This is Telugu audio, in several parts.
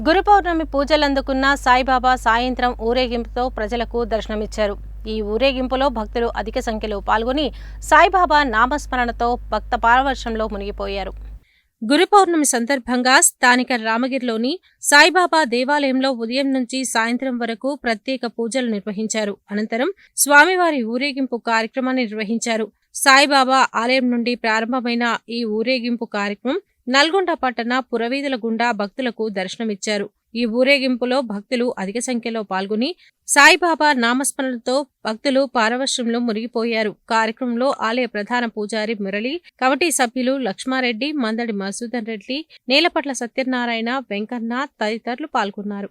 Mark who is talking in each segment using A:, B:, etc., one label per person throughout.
A: గురు పౌర్ణమి పూజలందుకున్న సాయిబాబా సాయంత్రం ఊరేగింపుతో ప్రజలకు దర్శనమిచ్చారు. ఈ ఊరేగింపులో భక్తులు అధిక సంఖ్యలో పాల్గొని సాయిబాబా నామస్మరణతో భక్త పారవర్షంలో మునిగిపోయారు. గురు పౌర్ణమి సందర్భంగా స్థానిక రామగిరిలోని సాయిబాబా దేవాలయంలో ఉదయం నుంచి సాయంత్రం వరకు ప్రత్యేక పూజలు నిర్వహించారు. అనంతరం స్వామివారి ఊరేగింపు కార్యక్రమాన్ని నిర్వహించారు. సాయిబాబా ఆలయం నుండి ప్రారంభమైన ఈ ఊరేగింపు కార్యక్రమం నల్గొండ పట్టణ పురవీధుల గుండా భక్తులకు దర్శనమిచ్చారు. ఈ ఊరేగింపులో భక్తులు అధిక సంఖ్యలో పాల్గొని సాయిబాబా నామస్మరణతో భక్తులు పారవశ్యంలో మునిగిపోయారు. కార్యక్రమంలో ఆలయ ప్రధాన పూజారి మురళి కమిటీ సభ్యులు లక్ష్మారెడ్డి మందడి మధుసూదన్ రెడ్డి నేలపట్ల సత్యనారాయణ వెంకన్న తదితరులు పాల్గొన్నారు.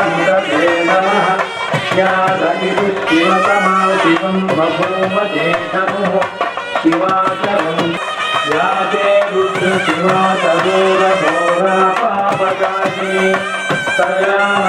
B: బాహుజ్ఞానుదే నమః జ్ఞానమిదు శివతమా శివం బభూవ చేతము శివాచరం యాతే రుద్ర శివా తదూర ఘోరా పాపకాశి తయామి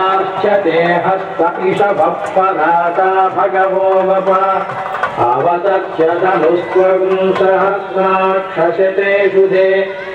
B: यार्चते हस्त इषभः पदाता भगवो वप अवदक्षदनुस्त्वं सहस्राक्षसते शुधे